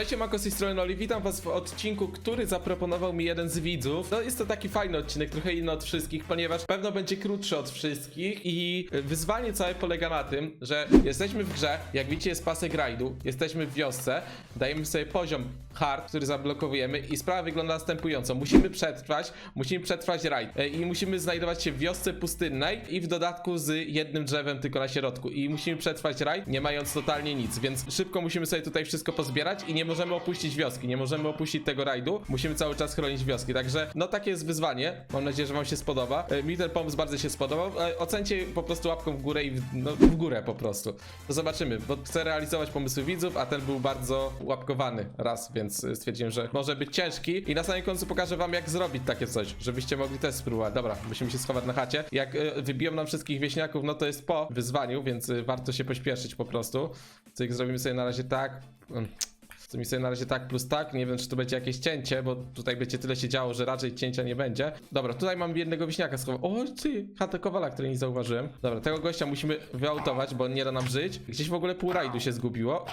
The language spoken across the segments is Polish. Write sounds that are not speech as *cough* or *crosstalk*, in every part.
Cześć, Mako z tej strony Oli, witam was w odcinku, który zaproponował mi jeden z widzów. No jest to taki fajny odcinek, trochę inny od wszystkich, ponieważ pewno będzie krótszy od wszystkich i wyzwanie całe polega na tym, że jesteśmy w grze, jak widzicie jest pasek rajdu, jesteśmy w wiosce, dajemy sobie poziom hard, który zablokowujemy i sprawa wygląda następująco. Musimy przetrwać, musimy przetrwać rajd e, i musimy znajdować się w wiosce pustynnej i w dodatku z jednym drzewem tylko na środku i musimy przetrwać rajd, nie mając totalnie nic, więc szybko musimy sobie tutaj wszystko pozbierać i nie możemy opuścić wioski, nie możemy opuścić tego rajdu, musimy cały czas chronić wioski, także no takie jest wyzwanie, mam nadzieję, że wam się spodoba. E, Mi ten pomysł bardzo się spodobał, E, ocencie po prostu łapką w górę i w, no, w górę po prostu. To zobaczymy, bo chcę realizować pomysły widzów, a ten był bardzo łapkowany raz, więc e, stwierdziłem, że może być ciężki i na samym końcu pokażę wam jak zrobić takie coś, żebyście mogli też spróbować. Dobra, musimy się schować na chacie. Jak wybiją nam wszystkich wieśniaków, no to jest po wyzwaniu, więc warto się pośpieszyć po prostu. Cyk, zrobimy sobie na razie tak. Mm. Zrobimy sobie na razie tak plus tak. Nie wiem, czy tu będzie jakieś cięcie, bo tutaj będzie tyle się działo, że raczej cięcia nie będzie. Dobra, tutaj mam jednego wieśniaka schował. O, ty, chatę Kowala, której nie zauważyłem. Dobra, tego gościa musimy wyautować, bo on nie da nam żyć. Gdzieś w ogóle pół rajdu się zgubiło.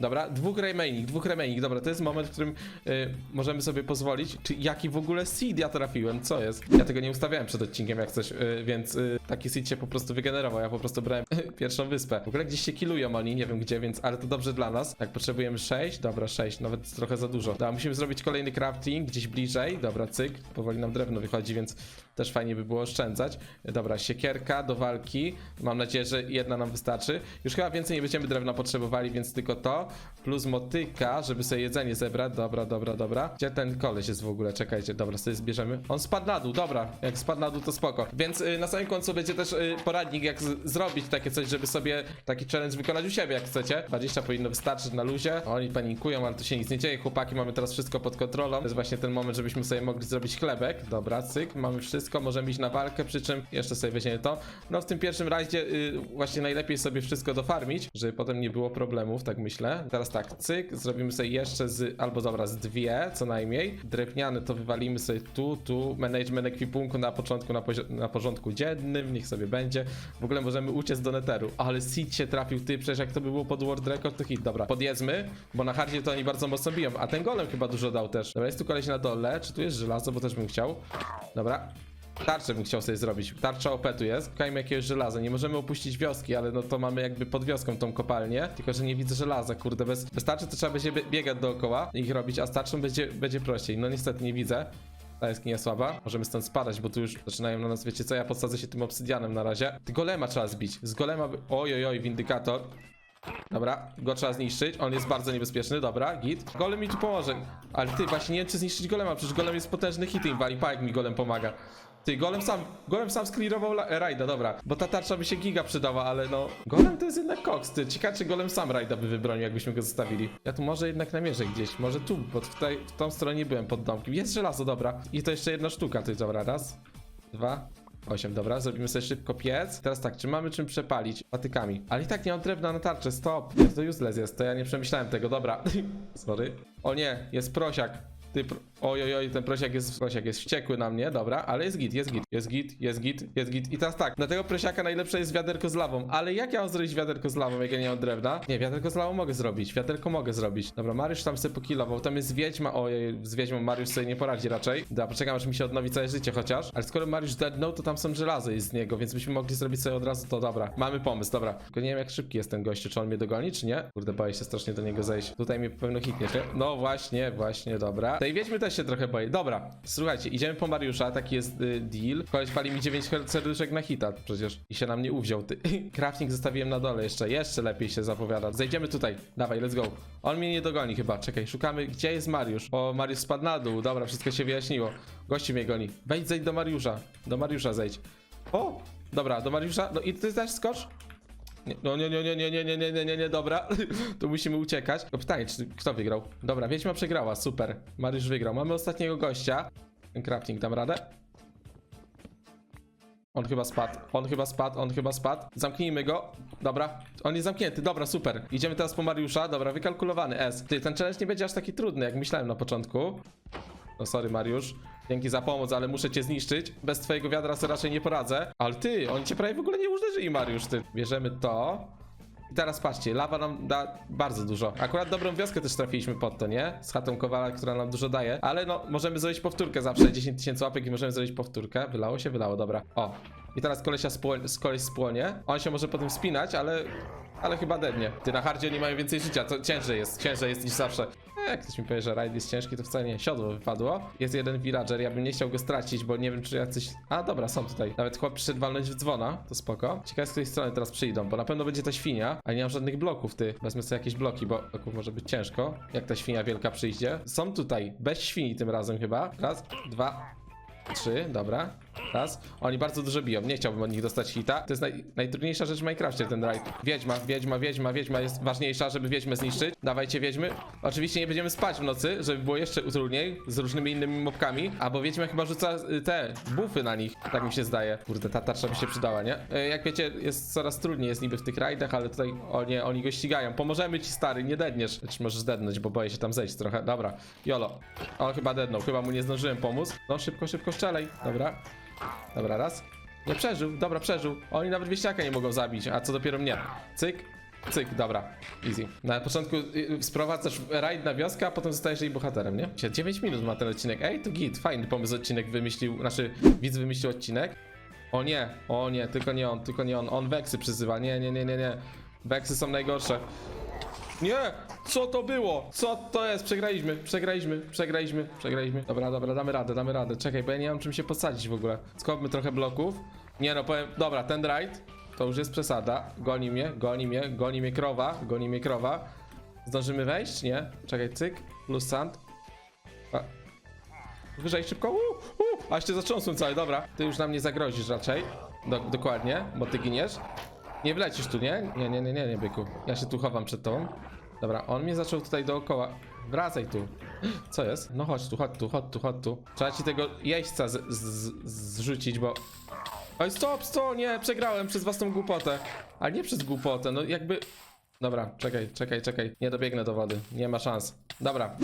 Dobra, dwóch remaining, dwóch remaining. Dobra, to jest moment, w którym y, możemy sobie pozwolić. Czy jaki w ogóle seed ja trafiłem? Co jest? Ja tego nie ustawiałem przed odcinkiem jak coś, y, więc y, taki seed się po prostu wygenerował. Ja po prostu brałem *laughs* pierwszą wyspę. W ogóle gdzieś się kilują oni, nie wiem gdzie, więc ale to dobrze dla nas. Tak, potrzebujemy 6. Dobra, 6, nawet trochę za dużo. Dobra, musimy zrobić kolejny crafting gdzieś bliżej. Dobra, cyk. Powoli nam drewno wychodzi, więc też fajnie by było oszczędzać. Dobra, siekierka do walki. Mam nadzieję, że jedna nam wystarczy. Już chyba więcej nie będziemy drewna potrzebowali, więc tylko to. Plus motyka, żeby sobie jedzenie zebrać. Dobra, dobra, dobra. Gdzie ten koleś jest w ogóle? Czekajcie, dobra, sobie zbierzemy. On spadł na dół, dobra. Jak spadł na dół, to spoko. Więc y, na samym końcu będzie też y, poradnik, jak zrobić takie coś, żeby sobie taki challenge wykonać u siebie, jak chcecie. 20 powinno wystarczyć na luzie. Oni panikują, ale tu się nic nie dzieje. Chłopaki, mamy teraz wszystko pod kontrolą. To jest właśnie ten moment, żebyśmy sobie mogli zrobić chlebek. Dobra, cyk, mamy wszystko, możemy iść na walkę, przy czym jeszcze sobie weźmiemy to. No w tym pierwszym razie y, właśnie najlepiej sobie wszystko dofarmić, żeby potem nie było problemów, tak myślę. Teraz tak, cyk, zrobimy sobie jeszcze z, albo dobra, z dwie co najmniej. Drewniane to wywalimy sobie tu, tu. Management ekwipunku na początku, na, na porządku dziennym, niech sobie będzie. W ogóle możemy uciec do neteru. Ale seed się trafił, ty, przecież jak to by było pod world record, to hit. Dobra, podjedzmy, bo na hardzie to oni bardzo mocno biją, a ten golem chyba dużo dał też. Dobra, jest tu koleś na dole, czy tu jest żelazo, bo też bym chciał. Dobra, Tarczę bym chciał sobie zrobić. Tarcza OP tu jest. Szukajmy jakiegoś żelaza. Nie możemy opuścić wioski, ale no to mamy jakby pod wioską tą kopalnię. Tylko, że nie widzę żelaza, kurde. Bez, bez tarczy to trzeba będzie bie- biegać dookoła i ich robić, a z tarczą będzie, będzie prościej. No niestety nie widzę. Ta jaskinia słaba. Możemy stąd spadać, bo tu już zaczynają na nas, wiecie co, ja podsadzę się tym obsydianem na razie. Golema trzeba zbić. Z golema... by- Oj, oj, oj, windykator. Dobra, go trzeba zniszczyć. On jest bardzo niebezpieczny, dobra, git. Golem mi tu pomoże. Ale ty, właśnie nie wiem, czy zniszczyć golema, przecież golem jest potężny hit im wali. Pa, jak mi golem pomaga. Ty, golem sam, golem sam sklirował rajda, dobra. Bo ta tarcza by się giga przydała, ale no... Golem to jest jednak koks, ty. Ciekawe, czy golem sam rajda by wybronił, jakbyśmy go zostawili. Ja tu może jednak namierzę gdzieś, może tu, bo tutaj, w tą stronę nie byłem pod domkiem. Jest żelazo, dobra. I to jeszcze jedna sztuka, ty, dobra, raz, dwa, 8, dobra, zrobimy sobie szybko piec. Teraz tak, czy mamy czym przepalić? Patykami. Ale i tak nie mam drewna na tarczę, stop. Jest to useless jest, to ja nie przemyślałem tego, dobra. *laughs* Sorry. O nie, jest prosiak. Ty, pro... oj, oj, oj, ten prosiak jest, prosiak jest wściekły na mnie, dobra, ale jest git, jest git, jest git, jest git, jest git. I teraz tak, na tego prosiaka najlepsze jest wiaderko z lawą, ale jak ja mam zrobić wiaderko z lawą, jak ja nie mam drewna? Nie, wiaderko z lawą mogę zrobić, wiaderko mogę zrobić. Dobra, Mariusz tam sobie pokilował, tam jest wiedźma, ojej, z wiedźmą Mariusz sobie nie poradzi raczej. Dobra, poczekam, aż mi się odnowi całe życie chociaż. Ale skoro Mariusz deadnął, to tam są żelazo jest z niego, więc byśmy mogli zrobić sobie od razu to, dobra. Mamy pomysł, dobra. Tylko nie wiem, jak szybki jest ten gościu, czy on mnie dogoni, czy nie? Kurde, boję się strasznie do niego zejść. Tutaj mnie pewno hitnie, czy? No właśnie, właśnie, dobra. Tej wiedźmy też się trochę boję. Dobra, słuchajcie, idziemy po Mariusza, taki jest y, deal. Koleś pali mi 9 serduszek na hita przecież. I się na mnie uwziął, ty. *laughs* Crafting zostawiłem na dole jeszcze, jeszcze lepiej się zapowiada. Zejdziemy tutaj, dawaj, let's go. On mnie nie dogoni chyba, czekaj, szukamy, gdzie jest Mariusz? O, Mariusz spadł na dół, dobra, wszystko się wyjaśniło. Gości mnie goni. Wejdź, zejdź do Mariusza. Do Mariusza zejdź. O, dobra, do Mariusza, no i ty też skocz? No nie, nie, nie, nie, nie, nie, nie, nie, nie, nie, dobra. tu musimy uciekać. No pytanie, czy kto wygrał? Dobra, Wiedźma przegrała, super. Mariusz wygrał. Mamy ostatniego gościa. Ten crafting, dam radę? On chyba spadł, on chyba spadł, on chyba spadł. Zamknijmy go. Dobra, on jest zamknięty, dobra, super. Idziemy teraz po Mariusza, dobra, wykalkulowany S. Ty, ten challenge nie będzie aż taki trudny, jak myślałem na początku. No sorry Mariusz, dzięki za pomoc, ale muszę cię zniszczyć. Bez twojego wiadra sobie raczej nie poradzę. Ale ty, oni cię prawie w ogóle nie uderzyli Mariusz, ty. Bierzemy to. I teraz patrzcie, lawa nam da bardzo dużo. Akurat dobrą wioskę też trafiliśmy pod to, nie? Z chatą Kowala, która nam dużo daje. Ale no, możemy zrobić powtórkę zawsze. 10 tysięcy łapek i możemy zrobić powtórkę. Wylało się? Wylało, dobra. O. I teraz kolesia spło- z koleś spłonie. On się może potem spinać, ale... Ale chyba dednie. Ty na hardzie oni mają więcej życia, to ciężej jest, ciężej jest niż zawsze. Jak ktoś mi powie, że rajd jest ciężki, to wcale nie. Siodło wypadło. Jest jeden villager, ja bym nie chciał go stracić, bo nie wiem, czy jacyś... A, dobra, są tutaj. Nawet chłop przyszedł walnąć w dzwona, to spoko. Ciekawe, z której strony teraz przyjdą, bo na pewno będzie ta świnia, a nie mam żadnych bloków, ty. Wezmę sobie jakieś bloki, bo bloków może być ciężko. Jak ta świnia wielka przyjdzie. Są tutaj, bez świni tym razem chyba. Raz, dwa, Trzy, dobra. Raz. Oni bardzo dużo biją. Nie chciałbym od nich dostać hita. To jest naj, najtrudniejsza rzecz w Minecrafcie, ten raid. Wiedźma, wiedźma, wiedźma, wiedźma jest ważniejsza, żeby wiedźmę zniszczyć. Dawajcie wiedźmy. Oczywiście nie będziemy spać w nocy, żeby było jeszcze trudniej z różnymi innymi mobkami. Albo wiedźma chyba rzuca y, te bufy na nich. Tak mi się zdaje. Kurde, ta tarcza by się przydała, nie? Y, Jak wiecie, jest coraz trudniej jest niby w tych rajdach, ale tutaj oni, oni go ścigają. Pomożemy ci stary, nie dedniesz. Czy możesz dednąć, bo boję się tam zejść trochę. Dobra. Jolo. On chyba dednął, chyba mu nie zdążyłem pomóc. No szybko, szybko strzelaj. Dobra. Dobra, raz. Nie przeżył, dobra, przeżył. Oni nawet wieśniaka nie mogą zabić, a co dopiero mnie. Cyk, cyk, dobra. Easy. Na początku y, y, sprowadzasz rajd na wioskę, a potem zostajesz jej bohaterem, nie? 9 minut ma ten odcinek. Ej, to git, fajny pomysł odcinek wymyślił, znaczy widz wymyślił odcinek. O nie, o nie, tylko nie on, tylko nie on. On weksy przyzywa. Nie, nie, nie, nie, nie. Weksy są najgorsze. Nie! Co to było? Co to jest? Przegraliśmy, przegraliśmy, przegraliśmy, przegraliśmy. Dobra, dobra, damy radę, damy radę. Czekaj, bo ja nie mam czym się posadzić w ogóle. Skopmy trochę bloków. Nie no, powiem, dobra, ten raid to już jest przesada. Goni mnie, goni mnie, goni mnie krowa, goni mnie krowa. Zdążymy wejść? Nie? Czekaj, cyk, plus sand. A. Wyżej szybko, uu, uu, aż cię zatrząsłem cały, dobra. Ty już na mnie zagrozisz raczej. Do, dokładnie, bo ty giniesz. Nie wlecisz tu, nie? Nie, nie, nie, nie, nie, byku. Ja się tu chowam przed tobą. Dobra, on mnie zaczął tutaj dookoła. Wracaj tu. Co jest? No chodź tu, chodź tu, chodź tu, chodź tu. Trzeba ci tego jeźdźca z, z, zrzucić, bo... Oj, stop, stop, nie, przegrałem przez własną głupotę. Ale nie przez głupotę, no jakby... Dobra, czekaj, czekaj, czekaj. Nie dobiegnę do wody, nie ma szans. Dobra.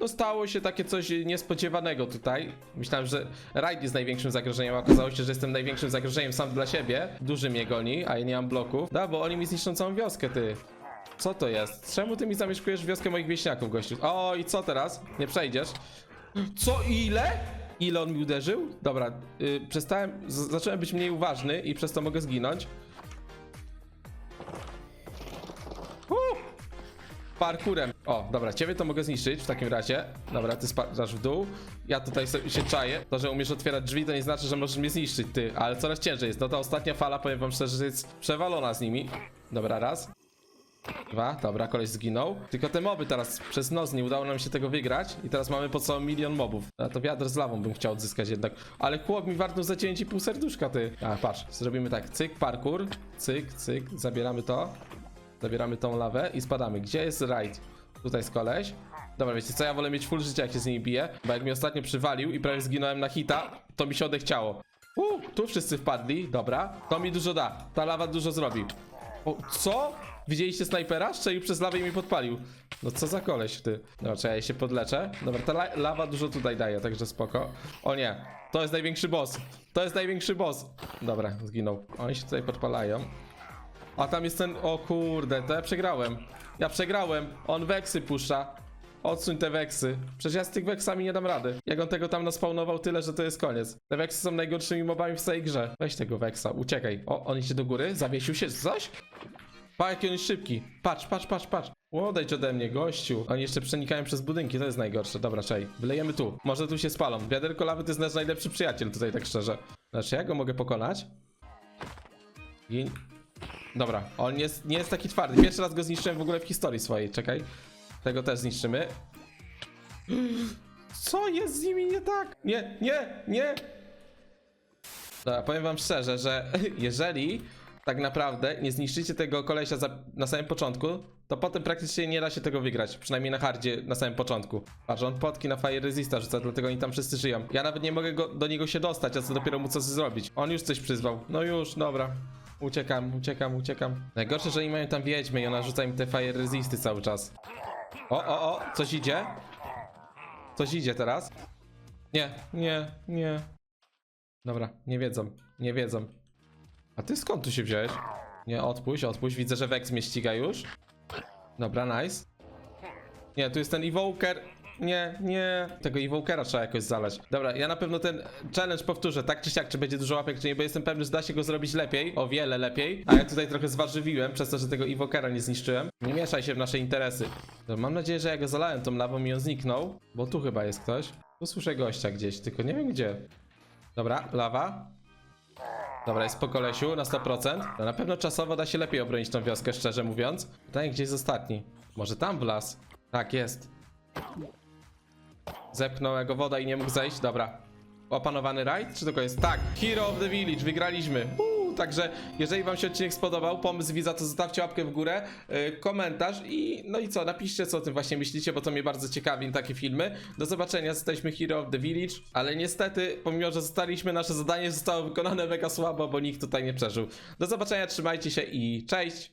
No stało się takie coś niespodziewanego tutaj. Myślałem, że rajd jest największym zagrożeniem, a okazało się, że jestem największym zagrożeniem sam dla siebie. Duży mnie goni, a ja nie mam bloków. Da, bo oni mi zniszczą całą wioskę, ty. Co to jest? Czemu ty mi zamieszkujesz wioskę moich wieśniaków, gościu? O, i co teraz? Nie przejdziesz? Co? Ile? Ile on mi uderzył? Dobra, y, przestałem, zacząłem być mniej uważny i przez to mogę zginąć. Uh! Parkurem. O, dobra, ciebie to mogę zniszczyć w takim razie. Dobra, ty spadasz w dół. Ja tutaj sobie się czaję. To, że umiesz otwierać drzwi, to nie znaczy, że możesz mnie zniszczyć, ty. Ale coraz ciężej jest. No ta ostatnia fala, powiem wam szczerze, że jest przewalona z nimi. Dobra, raz. Dwa, dobra, koleś zginął. Tylko te moby teraz przez nos nie udało nam się tego wygrać i teraz mamy po co milion mobów. A to wiadro z lawą bym chciał odzyskać jednak. Ale chłop mi warto za 9,5 serduszka, ty. A, patrz, zrobimy tak, cyk, parkour, cyk, cyk, zabieramy to. Zabieramy tą lawę i spadamy. Gdzie jest raid? Tutaj jest koleś. Dobra, wiecie co, ja wolę mieć full życia, jak się z nimi bije, bo jak mi ostatnio przywalił i prawie zginąłem na hita, to mi się odechciało. Uh, tu wszyscy wpadli, dobra. To mi dużo da. Ta lawa dużo zrobi. O, co? Widzieliście snajpera? Strzelił przez lawę i mi podpalił. No co za koleś, ty. Dobra, czekaj, ja się podleczę. Dobra, ta la lawa dużo tutaj daje, także spoko. O nie, to jest największy boss. To jest największy boss. Dobra, zginął. Oni się tutaj podpalają. A tam jest ten... O kurde, to ja przegrałem. Ja przegrałem. On weksy puszcza. Odsuń te weksy. Przecież ja z tych weksami nie dam rady. Jak on tego tam naspawnował tyle, że to jest koniec. Te weksy są najgorszymi mobami w całej grze. Weź tego weksa, uciekaj. O, on idzie do góry, zawiesił się, coś? Pa, jaki on jest szybki. Patrz, patrz, patrz, patrz. Odejdź ode mnie, gościu. Oni jeszcze przenikają przez budynki, to jest najgorsze. Dobra, czej. Wylejemy tu. Może tu się spalą. Wiaderko lawy to jest nasz najlepszy przyjaciel tutaj, tak szczerze. Znaczy, ja go mogę pokonać? I... Dobra, on jest, nie jest taki twardy. Pierwszy raz go zniszczyłem w ogóle w historii swojej. Czekaj. Tego też zniszczymy. Co jest z nimi nie tak? Nie, nie, nie! Dobra, powiem wam szczerze, że *laughs* jeżeli tak naprawdę nie zniszczycie tego kolesia za, na samym początku, to potem praktycznie nie da się tego wygrać. Przynajmniej na hardzie na samym początku. Patrz, on potki na Fire Resista rzuca, dlatego oni tam wszyscy żyją. Ja nawet nie mogę go, do niego się dostać, a co dopiero mu coś zrobić. On już coś przyzwał. No już, dobra. Uciekam, uciekam, uciekam. Najgorsze, że oni mają tam wiedźmy i ona rzuca im te Fire Resisty cały czas. O, o, o, coś idzie. Coś idzie teraz. Nie, nie, nie. Dobra, nie wiedzą, nie wiedzą. A ty skąd tu się wziąłeś? Nie, odpuść, odpuść. Widzę, że Vex mnie ściga już. Dobra, nice. Nie, tu jest ten Evoker. Nie, nie. Tego Evokera trzeba jakoś zalać. Dobra, ja na pewno ten challenge powtórzę, tak czy siak, czy będzie dużo łapek, czy nie, bo jestem pewny, że da się go zrobić lepiej, o wiele lepiej. A ja tutaj trochę zwarzywiłem, przez to, że tego Evokera nie zniszczyłem. Nie mieszaj się w nasze interesy. Dobra, mam nadzieję, że ja go zalałem tą lawą i on zniknął, bo tu chyba jest ktoś. Tu słyszę gościa gdzieś, tylko nie wiem gdzie. Dobra, lawa. Dobra, jest po kolesiu na 100%. No na pewno czasowo da się lepiej obronić tą wioskę, szczerze mówiąc. Pytanie, gdzie jest ostatni? Może tam w las? Tak, jest. Zepnął jego woda i nie mógł zejść. Dobra. Opanowany rajd? Czy tylko jest? Tak, Hero of the Village, wygraliśmy. Uuu, także jeżeli wam się odcinek spodobał, pomysł widza, to zostawcie łapkę w górę, yy, komentarz i no i co, napiszcie co o tym właśnie myślicie, bo to mnie bardzo ciekawi takie filmy. Do zobaczenia, jesteśmy Hero of the Village, ale niestety, pomimo, że zostaliśmy, nasze zadanie zostało wykonane mega słabo, bo nikt tutaj nie przeżył. Do zobaczenia, trzymajcie się i cześć!